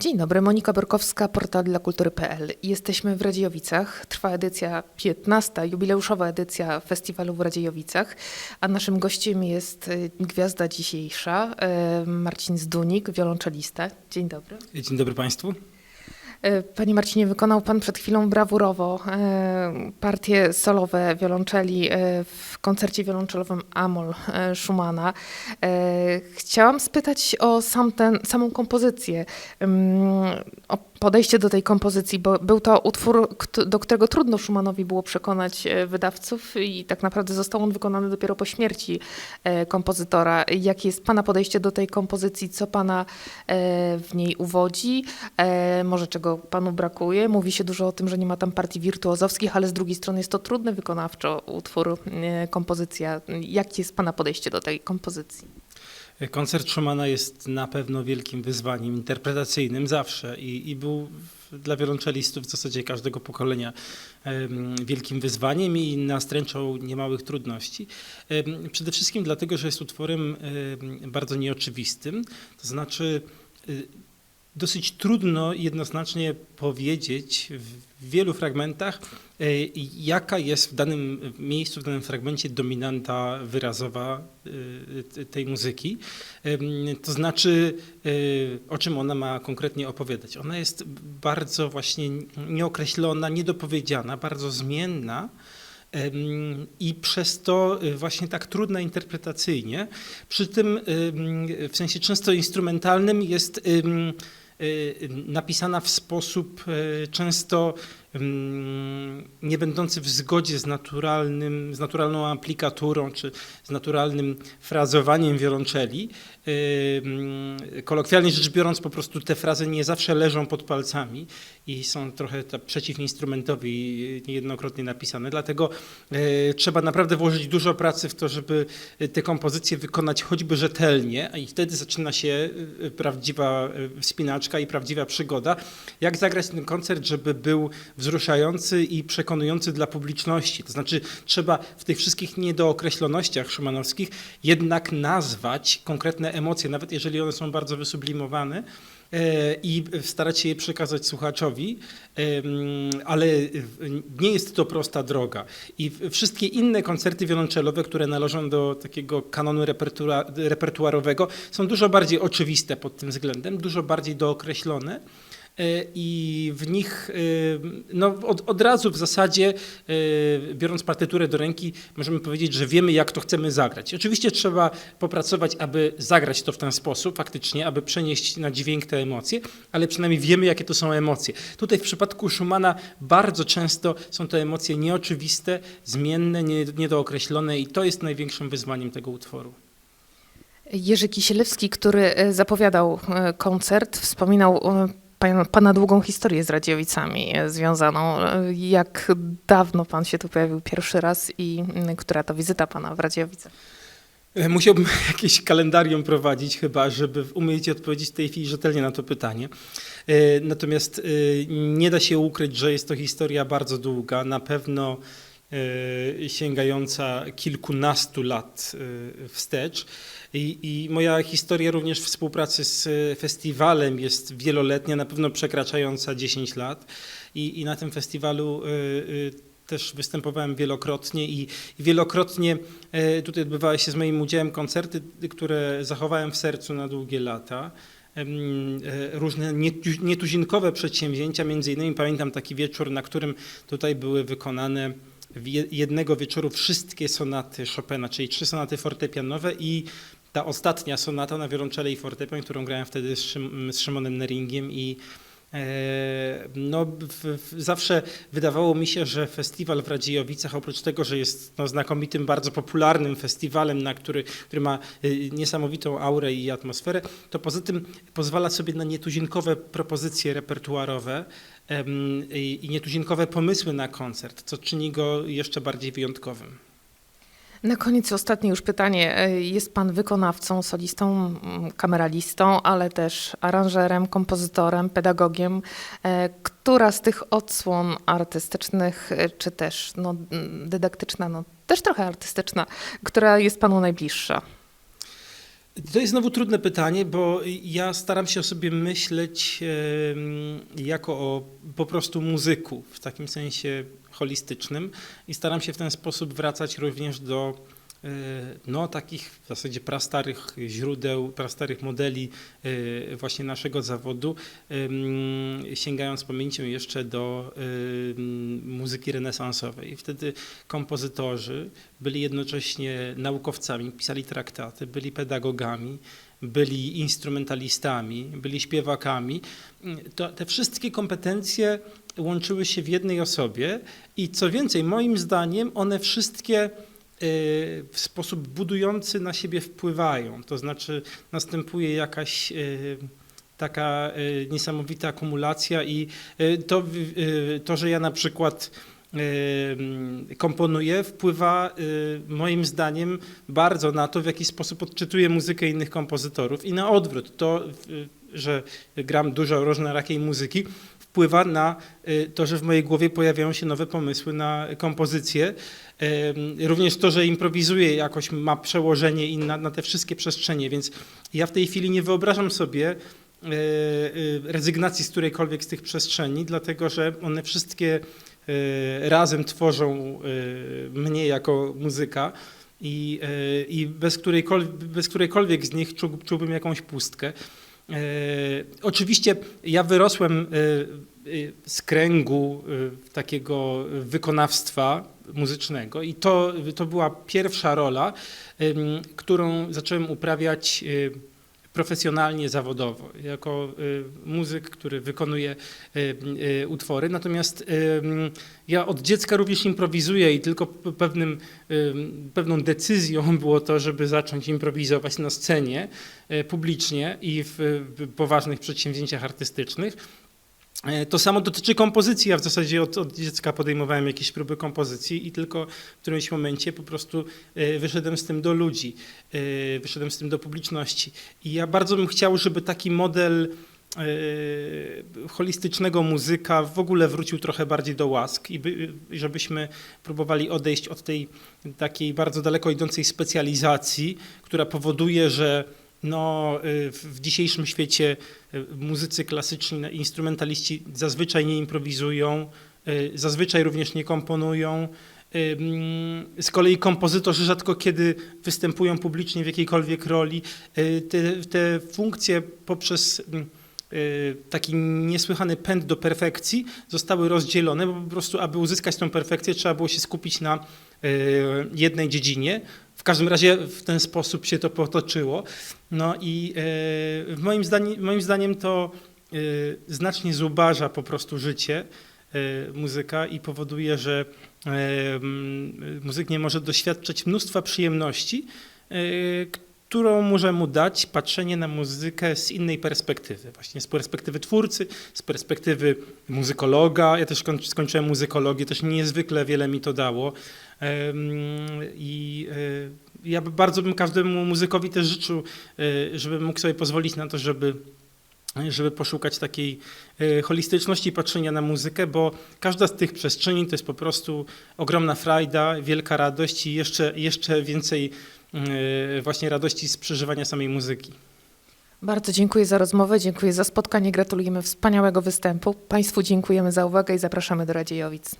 Dzień dobry, Monika Borkowska, portal dla kultury.pl. Jesteśmy w Radziejowicach. Trwa edycja 15, jubileuszowa edycja festiwalu w Radziejowicach, a naszym gościem jest y, gwiazda dzisiejsza, y, Marcin Zdunik, wiolonczelista. Dzień dobry. Dzień dobry Państwu. Y, Panie Marcinie, wykonał Pan przed chwilą brawurowo y, partie solowe wiolonczeli y, w koncercie wiolonczelowym Amol Schumana. Chciałam spytać o sam ten, samą kompozycję, ym, o podejście do tej kompozycji, bo był to utwór, do którego trudno Schumanowi było przekonać wydawców i tak naprawdę został on wykonany dopiero po śmierci kompozytora. Jakie jest Pana podejście do tej kompozycji? Co Pana w niej uwodzi? E, może czego panu brakuje. Mówi się dużo o tym, że nie ma tam partii wirtuozowskich, ale z drugiej strony jest to trudny wykonawczo utwór, kompozycja. Jakie jest pana podejście do tej kompozycji? Koncert Schumana jest na pewno wielkim wyzwaniem interpretacyjnym zawsze i, i był dla wiolonczelistów w zasadzie każdego pokolenia wielkim wyzwaniem i nastręczał niemałych trudności. Przede wszystkim dlatego, że jest utworem em, bardzo nieoczywistym, to znaczy y, dosyć trudno jednoznacznie powiedzieć w wielu fragmentach, e, jaka jest w danym miejscu, w danym fragmencie dominanta wyrazowa e, tej muzyki. To znaczy, e, o czym ona ma konkretnie opowiadać. Ona jest bardzo właśnie nieokreślona, niedopowiedziana, bardzo zmienna. I przez to właśnie tak trudna interpretacyjnie. Przy tym ym, w sensie często instrumentalnym jest napisana w sposób y, często nie będący w zgodzie z, naturalnym, z naturalną aplikaturą czy z naturalnym frazowaniem wiolonczeli. Ym, Kolokwialnie rzecz biorąc, po prostu te frazy nie zawsze leżą pod palcami i są trochę przeciwinstrumentowi niejednokrotnie napisane. Dlatego e, trzeba naprawdę włożyć dużo pracy w to, żeby te kompozycje wykonać choćby rzetelnie, i wtedy zaczyna się prawdziwa wspinaczka i prawdziwa przygoda. Jak zagrać ten koncert, żeby był wzruszający i przekonujący dla publiczności. To znaczy trzeba w tych wszystkich niedookreślonościach szumanowskich jednak nazwać konkretne emocje, nawet jeżeli one są bardzo wysublimowane e, i starać się je przekazać słuchaczowi, ale nie jest to prosta droga. I wszystkie inne koncerty wiolonczelowe, które należą do takiego kanonu repertua- repertuarowego, są dużo bardziej oczywiste pod tym względem, dużo bardziej dookreślone. E, I w nich e, no, od, od razu w zasadzie, e, biorąc partyturę do ręki, możemy powiedzieć, że wiemy, jak to chcemy zagrać. Oczywiście trzeba popracować, aby zagrać to w ten sposób, faktycznie, aby przenieść na dźwięk te emocje, ale przynajmniej wiemy, jakie to są emocje. Tutaj w przypadku Schumana bardzo często są to emocje nieoczywiste, zmienne, nie, niedookreślone i to jest największym wyzwaniem tego utworu. Jerzy Kisielewski, który zapowiadał koncert, wspominał pan- pana długą historię z Radziowicami e, związaną. E, Jak dawno pan się tu pojawił pierwszy raz i która to wizyta pana w Radziowicach? E, Musiałbym jakieś kalendarium prowadzić chyba, żeby umieć odpowiedzieć w tej chwili rzetelnie na to pytanie. Natomiast nie da się ukryć, że jest to historia bardzo długa, na pewno sięgająca kilkunastu lat e, wstecz. I, I moja historia również współpracy z festiwalem jest wieloletnia, na pewno przekraczająca 10 lat. I, i na tym festiwalu też występowałem wielokrotnie i, i wielokrotnie tutaj odbywały się z moim udziałem koncerty, które zachowałem w sercu na długie lata. E, Różne nietu- nietuzinkowe przedsięwzięcia, między innymi pamiętam taki wieczór, na którym tutaj były wykonane jednego wieczoru wszystkie sonaty Chopina, czyli trzy sonaty fortepianowe i ta ostatnia sonata na wiolonczele i fortepian, którą grałem wtedy z, z Szymonem Neringiem i no, w, w, zawsze wydawało mi się, że festiwal w Radziejowicach, oprócz tego, że jest no, znakomitym, bardzo popularnym festiwalem, na który, który ma y, niesamowitą aurę i atmosferę, to poza tym pozwala sobie na nietuzinkowe propozycje repertuarowe i nietuzinkowe pomysły na koncert, co czyni go jeszcze bardziej wyjątkowym. Na koniec ostatnie już pytanie. E, Jest pan wykonawcą, solistą, mm, kameralistą, ale też aranżerem, kompozytorem, pedagogiem. E, Która z tych odsłon artystycznych, e, czy też no, mm, dydaktyczna, no, też trochę artystyczna, która jest panu najbliższa? To jest znowu trudne pytanie, bo ja staram się o sobie myśleć jako o po prostu muzyku, w takim sensie holistycznym i staram się w ten sposób wracać również do no, takich w zasadzie prastarych źródeł, prastarych modeli e, właśnie naszego zawodu, sięgając pamięcią jeszcze do muzyki renesansowej. Wtedy kompozytorzy byli jednocześnie naukowcami, pisali traktaty, byli pedagogami, byli instrumentalistami, byli śpiewakami. To, te wszystkie kompetencje łączyły się w jednej osobie i co więcej, moim zdaniem one wszystkie w sposób budujący na siebie wpływają. To znaczy następuje jakaś y, taka y, niesamowita akumulacja i y, to, y, to, że ja na przykład y, komponuję, wpływa y, moim zdaniem bardzo na to, w jaki sposób odczytuję muzykę innych kompozytorów i na odwrót. To, y, że gram dużo różnorakiej muzyki, wpływa na y, to, że w mojej głowie pojawiają się nowe pomysły na kompozycję. Również to, że improwizuję jakoś ma przełożenie i na, na te wszystkie przestrzenie, więc ja w tej chwili nie wyobrażam sobie y, y, rezygnacji z którejkolwiek z tych przestrzeni, dlatego że one wszystkie y, razem tworzą mnie jako muzyka i, i bez, którejkolwiek, bez którejkolwiek z nich czu, czułbym jakąś pustkę. E, Oczywiście ja wyrosłem e, e, z kręgu e, takiego wykonawstwa muzycznego i to, to była pierwsza rola, którą zacząłem uprawiać e, profesjonalnie, zawodowo, jako e, muzyk, który wykonuje e, utwory. Natomiast ja od dziecka również improwizuję i tylko pewnym, pewną decyzją było to, żeby zacząć improwizować na scenie publicznie i w poważnych przedsięwzięciach artystycznych. E, To samo dotyczy kompozycji. Ja w zasadzie od, od dziecka podejmowałem jakieś próby kompozycji i tylko w którymś momencie po prostu e, wyszedłem z tym do ludzi, e, wyszedłem z tym do publiczności. I ja bardzo bym chciał, żeby taki model holistycznego muzyka w ogóle wrócił trochę bardziej do łask i by, żebyśmy próbowali odejść od tej takiej bardzo daleko idącej specjalizacji, która powoduje, że no, y, w dzisiejszym świecie y, muzycy klasyczni, instrumentaliści zazwyczaj nie improwizują, y, zazwyczaj również nie komponują. Mm, Z kolei kompozytorzy rzadko kiedy występują publicznie w jakiejkolwiek roli. Te, te funkcje poprzez mm, taki niesłychany pęd do perfekcji zostały rozdzielone, bo po prostu, aby uzyskać tą perfekcję, trzeba było się skupić na y, jednej dziedzinie. W każdym razie w ten sposób się to potoczyło. No i e, moim, zdaniem, moim zdaniem to znacznie zubaża po prostu życie muzyka i powoduje, że muzyk nie może doświadczać mnóstwa przyjemności, którą może mu dać patrzenie na muzykę z innej perspektywy, właśnie z perspektywy twórcy, z perspektywy muzykologa. Ja też koń- skończyłem muzykologię, też niezwykle wiele mi to dało. I e, ja bardzo bym każdemu muzykowi też życzył, e, żeby mógł sobie pozwolić na to, żeby, żeby poszukać takiej e, holistyczności patrzenia na muzykę, bo każda z tych przestrzeni to jest po prostu ogromna frajda, wielka radość i jeszcze, jeszcze więcej właśnie radości z przeżywania samej muzyki. Bardzo dziękuję za rozmowę, dziękuję za spotkanie, gratulujemy wspaniałego występu. Państwu dziękujemy za uwagę i zapraszamy do Radziejowic.